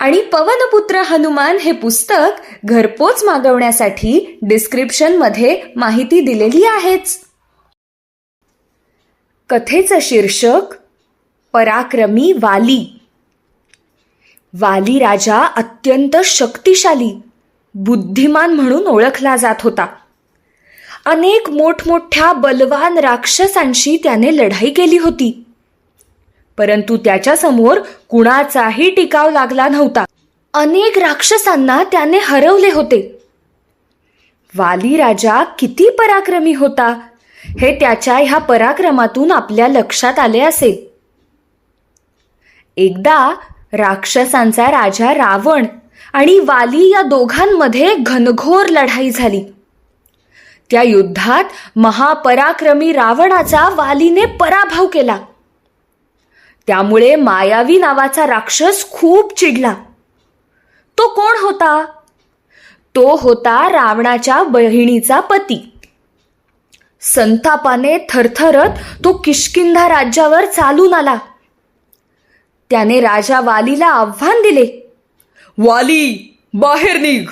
आणि पवनपुत्र हनुमान हे पुस्तक घरपोच मागवण्यासाठी डिस्क्रिप्शनमध्ये माहिती दिलेली आहेच. कथेचं शीर्षक पराक्रमी वाली. वाली राजा अत्यंत शक्तिशाली बुद्धिमान म्हणून ओळखला जात होता. अनेक मोठमोठ्या बलवान राक्षसांशी त्याने लढाई केली होती. परंतु त्याच्यासमोर कुणाचाही टिकाव लागला नव्हता. अनेक राक्षसांना त्याने हरवले होते. वाली राजा किती पराक्रमी होता. हे त्याच्या ह्या पराक्रमातून आपल्या लक्षात आले असेल. एकदा राक्षसांचा राजा रावण आणि वाली या दोघांमध्ये घनघोर लढाई झाली. त्या युद्धात महापराक्रमी रावणाचा वालीने पराभव केला. त्यामुळे मायावी नावाचा राक्षस खूप चिडला. तो कोण होता? तो होता रावणाच्या बहिणीचा पती. संतापाने थरथरत तो किष्किंधा राज्यावर चालून आला. त्याने राजा वालीला आव्हान दिले. वाली बाहेर निघ.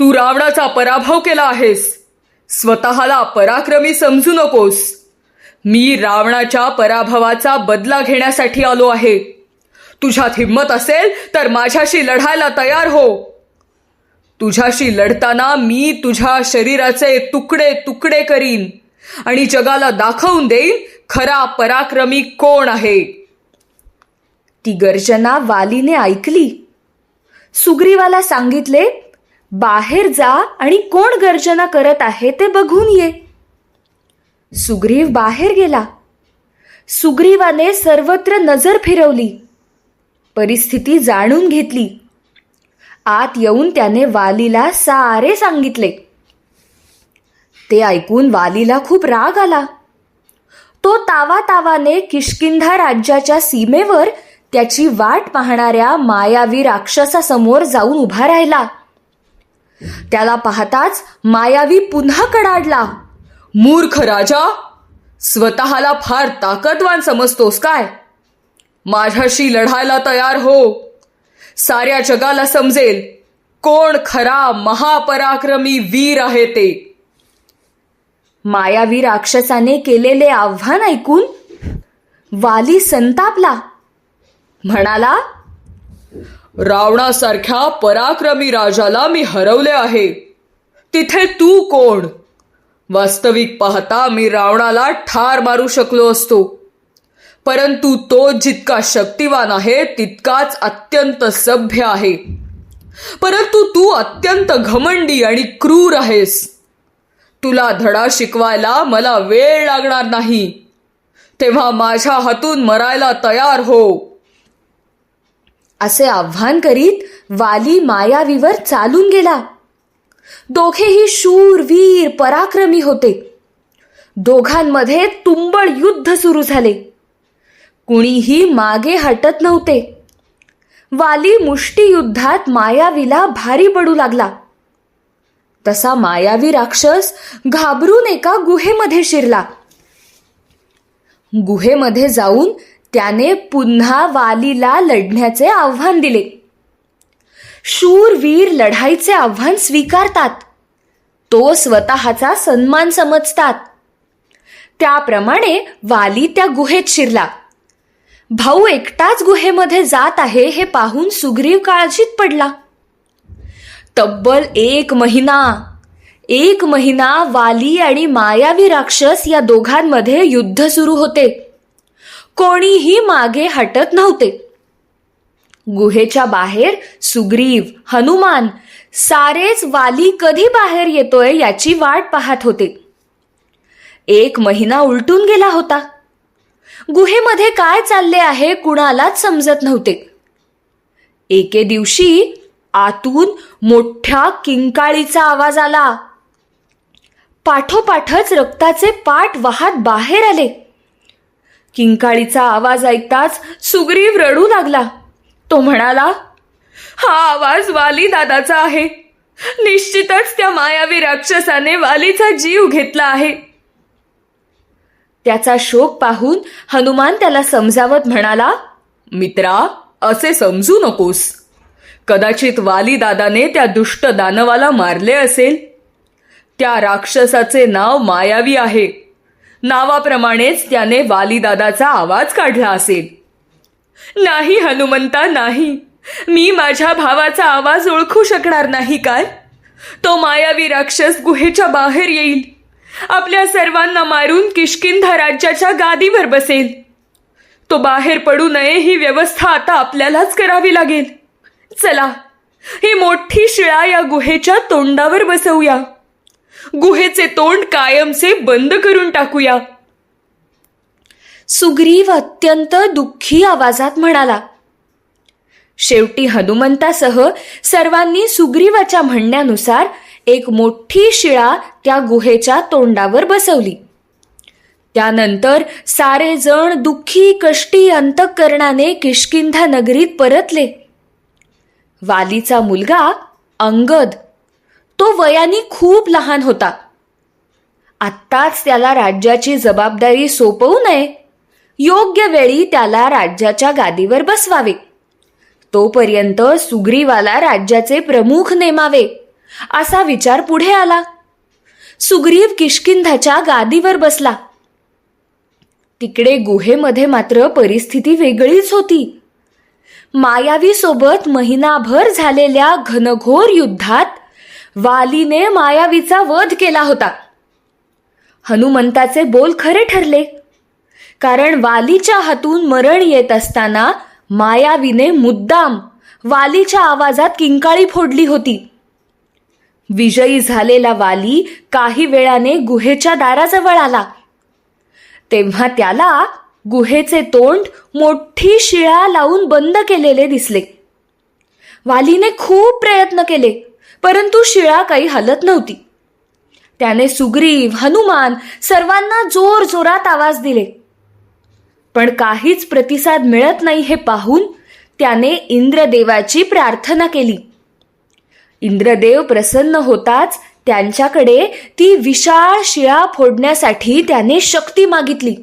तू रावणाचा पराभव केला आहेस. स्वतःला पराक्रमी समजू नकोस. मी रावणाच्या पराभवाचा बदला घेण्यासाठी आलो आहे. तुझ्यात हिंमत असेल तर माझ्याशी लढायला तयार हो. तुझ्याशी लढताना मी तुझ्या शरीराचे तुकडे तुकडे करीन आणि जगाला दाखवून देईन खरा पराक्रमी कोण आहे. ती गर्जना वालीने ऐकली. सुग्रीवाला सांगितले बाहेर जा आणि कोण गर्जना करत आहे ते बघून ये. सुग्रीव बाहेर गेला. सुग्रीवाने सर्वत्र नजर फिरवली. परिस्थिती जाणून घेतली. आत येऊन त्याने वालीला सारे सांगितले. ते ऐकून वालीला खूप राग आला. तो तावा तावाने किष्किंधा राज्याच्या सीमेवर त्याची वाट पाहणाऱ्या मायावी राक्षसासमोर जाऊन उभा राहिला. त्याला पाहताच मायावी पुन्हा कडाडला. मूर्ख राजा स्वतःला फार ताकदवान समजतोस काय? माझ्याशी लढायला तयार हो. साऱ्या जगाला समजेल कोण खरा महापराक्रमी वीर आहे ते. मायावी राक्षसाने केलेले आव्हान ऐकून वाली संतापला. म्हणाला रावणासारख्या पराक्रमी राजाला मी हरवले आहे. तिथे तू कोण? वास्तविक पाहता मी रावणाला ठार मारू शकलो असतो. परंतु तो जितका शक्तिवान आहे तितकाच अत्यंत सभ्य आहे. परंतु तू अत्यंत घमंडी आणि क्रूर आहेस. तुला धडा शिकवायला मला वेळ लागणार नाही. तेव्हा माझ्या हातून मरायला तयार हो. असे आव्हान करीत वाली मायावीवर चालून गेला. दोघेही शूर वीर पराक्रमी होते. दोघांमध्ये तुंबळ युद्ध सुरू झाले. कुणीही मागे हटत नव्हते. वाली मुष्टियुद्धात मायावीला भारी पडू लागला. तसा मायावी राक्षस घाबरून एका गुहेमध्ये शिरला. गुहेमध्ये जाऊन त्याने पुन्हा वालीला लढण्याचे आव्हान दिले. शूरवीर लढाईचे आव्हान स्वीकारतात. तो स्वतःचा सन्मान समजतात. त्याप्रमाणे वाली त्या गुहेत शिरला. भाऊ एकटाच गुहेमध्ये जात आहे हे पाहून सुग्रीव काळजीत पडला. तब्बल एक महिना एक महिना वाली आणि मायावी राक्षस या दोघांमध्ये युद्ध सुरू होते. कोणीही मागे हटत नव्हते. गुहेच्या बाहेर सुग्रीव हनुमान सारेच वाली कधी बाहेर येतोय याची वाट पाहत होते. एक महिना उलटून गेला होता. गुहेमध्ये काय चालले आहे कुणालाच समजत नव्हते. एके दिवशी आतून मोठ्या किंकाळीचा आवाज आला. पाठोपाठच रक्ताचे पाठ वाहत बाहेर आले. किंकाळीचा आवाज ऐकताच सुग्रीव रडू लागला. तो म्हणाला हा आवाज वाली दादाचा आहे. निश्चितच त्या मायावी राक्षसाने वालीचा जीव घेतला आहे. त्याचा शोक पाहून हनुमान त्याला समजावत म्हणाला मित्रा असे समजू नकोस. कदाचित वाली दादाने त्या दुष्ट दानवाला मारले असेल. त्या राक्षसाचे नाव मायावी आहे. नावाप्रमाणेच त्याने वालीदादाचा आवाज काढला असेल. नाही हनुमंता नाही. मी माझ्या भावाचा आवाज ओळखू शकणार नाही काय? तो मायावी राक्षस गुहेच्या बाहेर येईल. आपल्या सर्वांना मारून किशकिंधा राज्याच्या गादीवर बसेल. तो बाहेर पडू नये ही व्यवस्था आता आपल्यालाच करावी लागेल. चला ही मोठी शिळा या गुहेच्या तोंडावर बसवूया. गुहेचे तोंड कायमचे बंद करून टाकूया. सुग्रीव अत्यंत दुःखी आवाजात म्हणाला शेवटी हनुमंतासह सर्वांनी सुग्रीवाच्या म्हणण्यानुसार एक मोठी शिळा त्या गुहेच्या तोंडावर बसवली. त्यानंतर सारे जण दुःखी कष्टी अंतकरणाने किशकिंधा नगरीत परतले. वालीचा मुलगा अंगद तो वयाने खूप लहान होता. आत्ताच त्याला राज्याची जबाबदारी सोपवू नये योग्य वेळी त्याला राज्याच्या गादीवर बसवावे. तोपर्यंत सुग्रीवाला राज्याचे प्रमुख नेमावे असा विचार पुढे आला. सुग्रीव किष्किंधाच्या गादीवर बसला. तिकडे गुहेमध्ये मात्र परिस्थिती वेगळीच होती. मायावी सोबत महिनाभर झालेल्या घनघोर युद्धात वालीने मायावीचा वध केला होता. हनुमंताचे बोल खरे ठरले. कारण वालीच्या हातून मरण येत असताना मायावीने मुद्दाम वालीच्या आवाजात किंकाळी फोडली होती. विजयी झालेला वाली काही वेळाने गुहेच्या दाराजवळ आला. तेव्हा त्याला गुहेचे तोंड मोठी शिळा लावून बंद केलेले दिसले. वालीने खूप प्रयत्न केले परंतु शिळा काही हलत नव्हती. त्याने सुग्रीव हनुमान सर्वांना जोर जोरात आवाज दिले. पण काहीच प्रतिसाद मिळत नाही हे पाहून त्याने इंद्रदेवाची प्रार्थना केली. इंद्रदेव प्रसन्न होताच त्यांच्याकडे ती विशाळ शिळा फोडण्यासाठी त्याने शक्ती मागितली.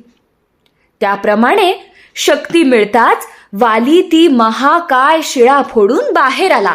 त्याप्रमाणे शक्ती मिळताच वाली ती महाकाय शिळा फोडून बाहेर आला.